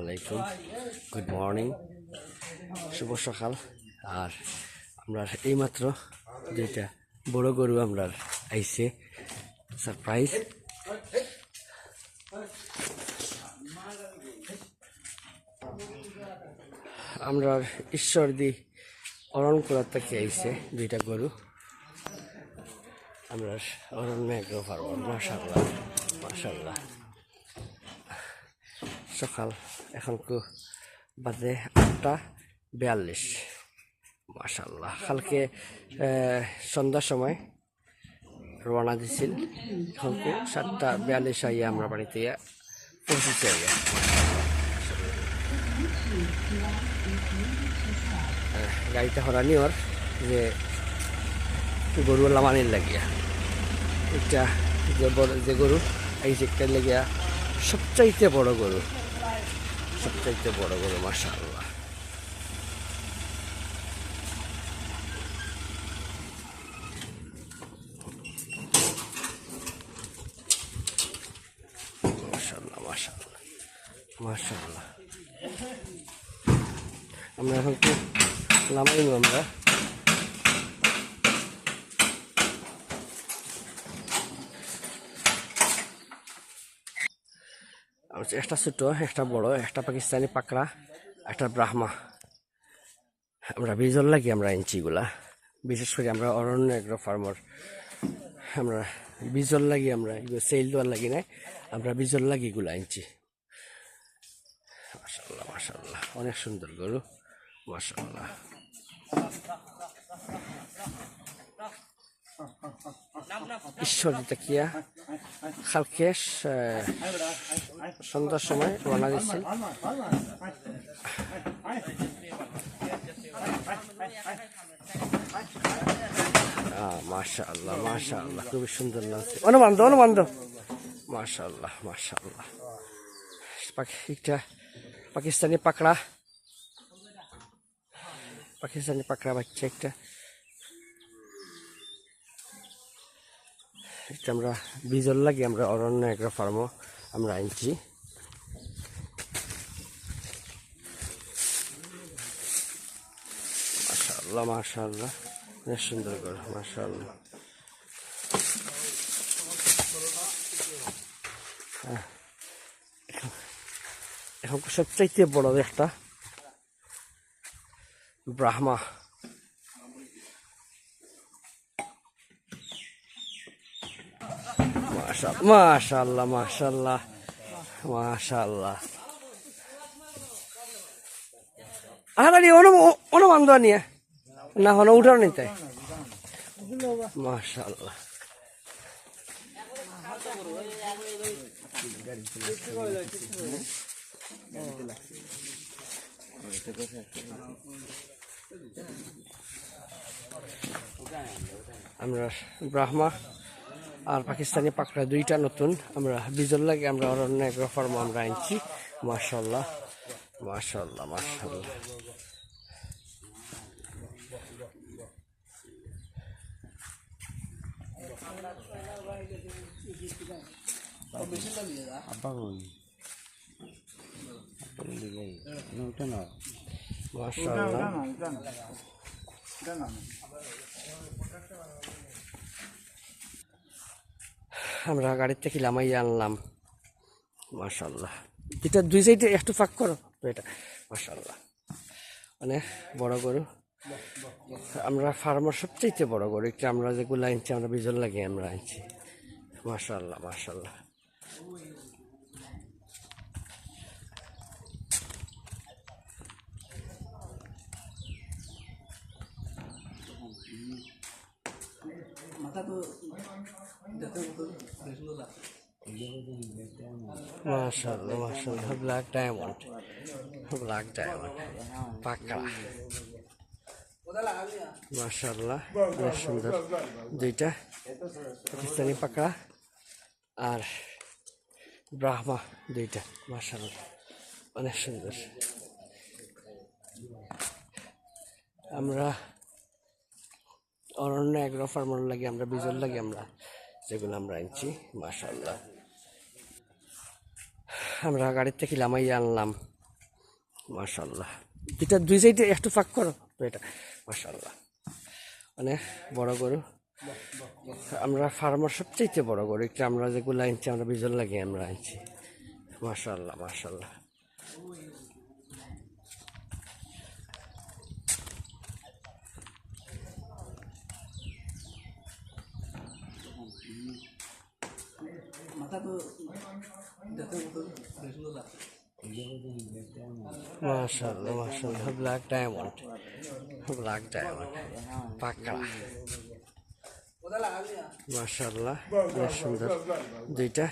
আলাইকুম। Good morning শুভ সকাল। আর আমরা এইমাত্র দুইটা বড় গরু আমরা আইসে সারপ্রাইজ আমরা ঈশ্বর দি অরণকুলা থেকে আইছে দুইটা গরু। আমরা অরণ্য পারব মাসাল্লাহ মাসাল্লাহ সকাল এখন কু বাজে আটটা বিয়াল্লিশ। মাশাল্লাহ কালকে সন্ধ্যার সময় রওনা দিছিল। এখন কু সাতটা বিয়াল্লিশ আইয়া আমরা বাড়িতে পৌঁছেছি আইয়া। গাড়িতে হরানি ওর যে গরু লামানির লাগিয়া। এটা যে গরু, এই যে লাগিয়া সবচাইতে বড় গরু। সবচাইতে বড় গরু মাসা আল্লাহ মাশাআল্লাহ আমরা এখন তো লামাইনু আমরা। একটা ছোট, একটা বড়, একটা পাকিস্তানি পাকড়া, একটা ব্রাহ্মা। আমরা বীজল লাগি আমরা ইঞ্চিগুলা বিশেষ করে আমরা অরণ্য এগ্রো ফার্মার। আমরা বীজল লাগি আমরা সেল দেওয়ার লাগি নাই। আমরা বীজল লাগি এগুলা ইঞ্চি মাসাল্লাহ মাসাল্লাহ অনেক সুন্দর গরু। মাসাল্লাহ ঈশ্বর তাকিয়া কালকে সন্ধ্যার সময় রওনা দিচ্ছি। মাশা আল্লাহ মাশা আল্লাহ খুবই সুন্দর লাগছে। অনুবান্ধ অনুবান্ধ মাশা আল্লাহ মাশা আল্লাহ একটা পাকিস্তানি পাকড়া। পাকিস্তানি পাকড়া বাচ্চা একটা। এটা আমরা বীজল লাগি, আমরা অরণ্য এগ্রো ফার্মও আমরা আনছি। মাশাআল্লাহ অনেক সুন্দর করে, মাশাআল্লাহ। হ্যাঁ। এখন সবচাইতে বড় একটা ব্রাহ্মা। মাশা- মাশাআল্লাহ মাশাআল্লাহ মাশাআল্লাহ আহারি অনু অনুমান নিয়ে। না হনো উঠাও নি তাই মাশাআল্লাহ আমরা ব্রাহ্মা আর পাকিস্তানি পাকড়া দুইটা নতুন। আমরা বিজল লাগে, আমরা অরণ্য এগ্রো ফার্ম আমরা আনছি। মাশাল্লাহ মাশাল্লাহ মাশাল্লাহ মাশাল্লাহ আমরা গাড়ির থেকে লামাই আনলাম। মাশাল্লাহ এটা দুই সাইডে একটু ফাঁক করো। তো এটা মাশাল্লাহ মানে বড় গরু। আমরা ফার্মার সবচেয়ে বড় গরু। এটা আমরা যেগুলো আনছি, আমরা বিজল লাগে আমরা আনছি। মাশাল্লাহ মাশাল্লাহ মাশাল্লাহ মাশাল্লাহ ব্ল্যাক ডায়মন্ড ব্ল্যাক ডায়মন্ড পাকা। মাশাল্লাহ অনেক সুন্দর। দুইটা পাকিস্তানি পাকড়া আর ব্রাহ্মা দুইটা মাশাল্লাহ অনেক সুন্দর। আমরা অরণ্য এগ্রো ফার্মার লাগে, আমরা বীজল লাগে আমরা, যেগুলো আমরা আনছি মাশাল্লাহ আমরা গাড়ির থেকে লামাই আনলাম। মাশাল্লাহ এটা দুই সাইডে একটু ফাঁক করো। এটা মাশাল্লাহ মানে বড় গরু। আমরা ফার্মার সবচেয়ে বড় গরু। এটা আমরা যেগুলো আনছি, আমরা বিজল লাগিয়ে আমরা আনছি। মাশাল্লাহ মাশাল্লাহ মাশাল্লাহ মাশাল্লাহ ব্ল্যাক ডায়মন্ড ব্ল্যাক ডায়মন্ড পাকড়া। মাশাল্লাহ বেশ সুন্দর। দুইটা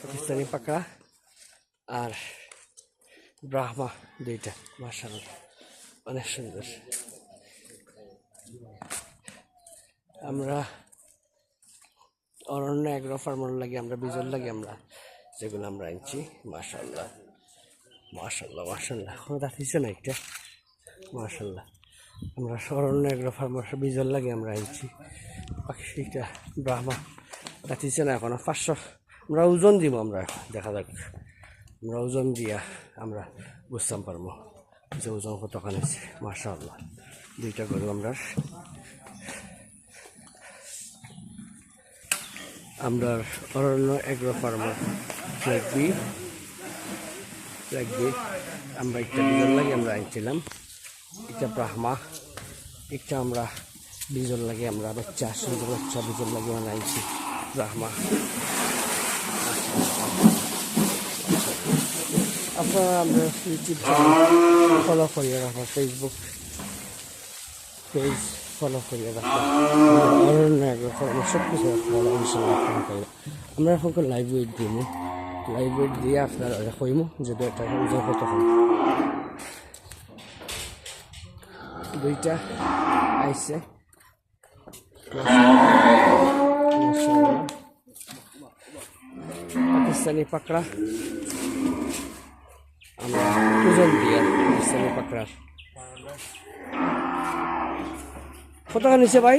পাকিস্তানি পাকড়া আর ব্রাহ্মা দুইটা। মাশাল্লাহ অনেক সুন্দর। আমরা অরণ্য এগ্রো ফার্মার লাগে, আমরা বীজের লাগে, আমরা যেগুলো আমরা আনছি মাশাল্লাহ মাশাল্লাহ মাশাল্লাহ কোনো দাঁড়িয়েছে না একটা? মাশাল্লাহ আমরা অরণ্য এগ্রো ফার্মার বীজের লাগে আমরা আনছি। পাখিটা ব্রাহ্মা দাঁড়িয়েছে না এখনও। পাঁচশো আমরা ওজন দিব আমরা এখন, দেখা যাক। আমরা ওজন দিয়া আমরা বুঝতাম পারব যে ওজন কতখানি আছে মাশাল্লাহ দুইটা গরু আমরা। আমরা অরণ্য এগ্রো ফার্মার ফ্ল্যাগ বি ফ্ল্যাগ বি আমরা একটা বিজল লাগে আমরা আনছিলাম। এটা ব্রাহ্মা একটা আমরা বিজল লাগে আমরা বাচ্চা সুন্দর বাচ্চা বিজল লাগে আমরা আনছি। ব্রাহ্মা। আপনারা আমরা ইউটিউব চ্যানেল ফলো করিয়ে রাখব ফেসবুক পেজ ফলো করিয়ে রাখব। অরণ্য সব কিছু আপনারা ইনশাল্লাহ ফলো আমরা এখন লাইভ ওয়েট দিব ওয়েট দিয়ে আপনারা কইম যে দুইটা ওজন কত হয়। দুইটা আইসে। পাকিস্তানি পাকড়া। আমরা ওজন দিয়ে পাকিস্তানি পাকড়ার। কত নিছে ভাই?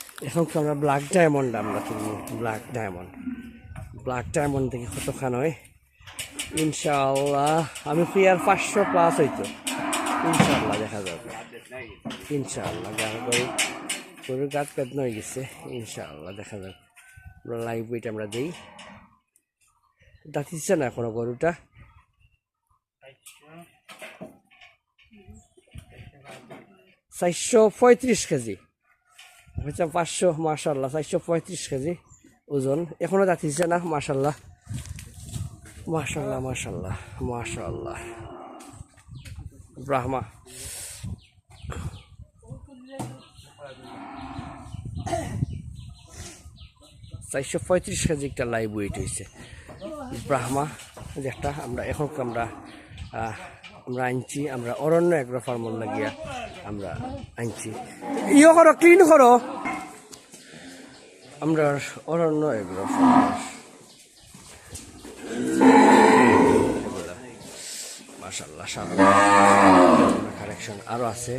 এখন আমরা ব্ল্যাক ডায়মন্ড আমরা কিনবো ব্ল্যাক ডায়মন্ড ব্ল্যাক ডায়মন্ড থেকে কতখান হয়। ইনশাআল্লাহ, আমি আর পাঁচশো প্লাস হইতো। ইনশাআল্লাহ দেখা যাবে। ইনশাআল্লাহ গরু গরুর গাছ পেদন হয়ে গেছে। ইনশাআল্লাহ দেখা যাবে। আমরা লাইভ ওয়েট আমরা দিই। দাঁতিচ্ছে না এখনও গরুটা? চারশো পঁয়ত্রিশ কেজি। হচ্ছে পাঁচশো মার্শাল্লাহ চারশো পঁয়ত্রিশ কেজি ওজন। এখনও দাঁতিছে না মার্শাল্লাহ মার্শাল্লাহ মার্শাল্লাহ মার্শাল্লাহ ব্রাহ্মা। চারশো পঁয়ত্রিশ কেজি একটা লাইভ ওয়েট হয়েছে। ব্রাহ্মা যেটা আমরা এখন আমরা আমরা আনছি, আমরা অরণ্য এগ্রো ফার্মর লাগিয়া আমরা আনছি। ইয়ে করো ক্লিন করো। আমরা অরণ্য ফার্মার মাসাল্লাহ কালেকশন আরও আছে।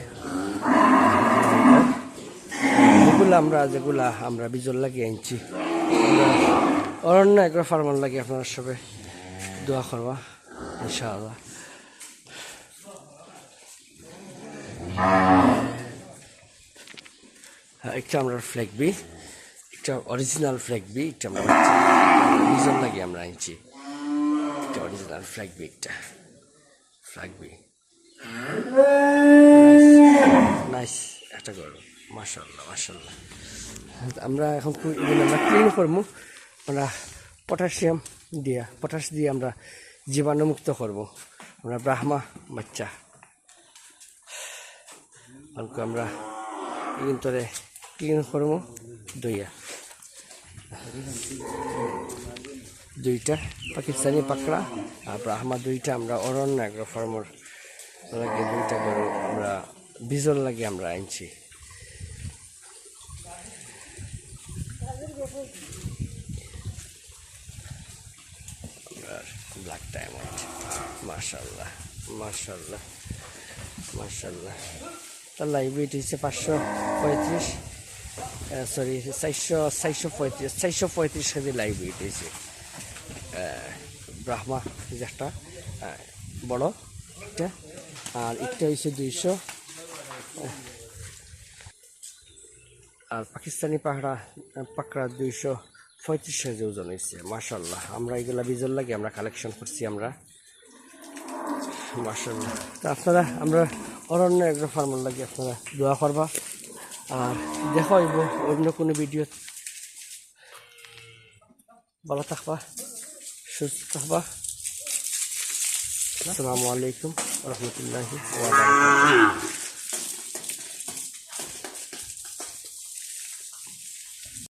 যেগুলো আমরা যেগুলা আমরা বিজল লাগিয়ে আনছি। অরণ্য এগ্রো ফার্মার লাগে আপনার সবে দোয়া করবা ইনশাআল্লাহ হ্যাঁ, একটা আমরা ফ্ল্যাগ বি একটা অরিজিনাল ফ্ল্যাগ বি একটা আমরা বিজল লাগে আমরা আনছি। একটা অরিজিনাল ফ্ল্যাগ বি একটা ফ্ল্যাগ বি নাইস একটা করো। মাশাল্লাহ মাশাল্লাহ আমরা এখন এগুলো আমরা ক্লিন করব আমরা পটাশিয়াম দিয়া পটাশ দিয়ে আমরা জীবাণুমুক্ত করব। আমরা ব্রাহ্মা বাচ্চা। অল্প আমরা কিন্তু ক্লিন করব, দইয়া। দুইটা, পাকিস্তানি পাকড়া আর ব্রাহ্মা দুইটা, আমরা অরণ্য অ্যাগ্রো ফার্মার লাগে দুইটা গরু আমরা, বিজল লাগে আমরা আনছি। ব্ল্যাক ডায়মন্ড মার্শাল্লাহ মার্শাল্লাহ মার্শাল্লাহ তার লাইব্রেরিটি হচ্ছে পাঁচশো পঁয়ত্রিশ সরি চারশো চারশো পঁয়ত্রিশ চারশো পঁয়ত্রিশ কেজি লাইব্রেরিটি হয়েছে। ব্রাহ্মা একটা বড় একটা, আর একটা হয়েছে দুইশো আর পাকিস্তানি পাহাড়া, পাকড়া দুইশো পঁয়ত্রিশ কেজি ওজন হয়েছে মার্শাল্লাহ আমরা এগুলা বিজল লাগে, আমরা কালেকশন করছি আমরা। মার্শাল্লাহ তো আপনারা, আমরা অরণ্য এগ্রো ফার্মার লাগে আপনারা দোয়া করবা। আর দেখা হইব অন্য কোনো ভিডিও। ভালো থাকবা, সুস্থ থাকবা। আসসালামু আলাইকুম রহমতুল্লাহি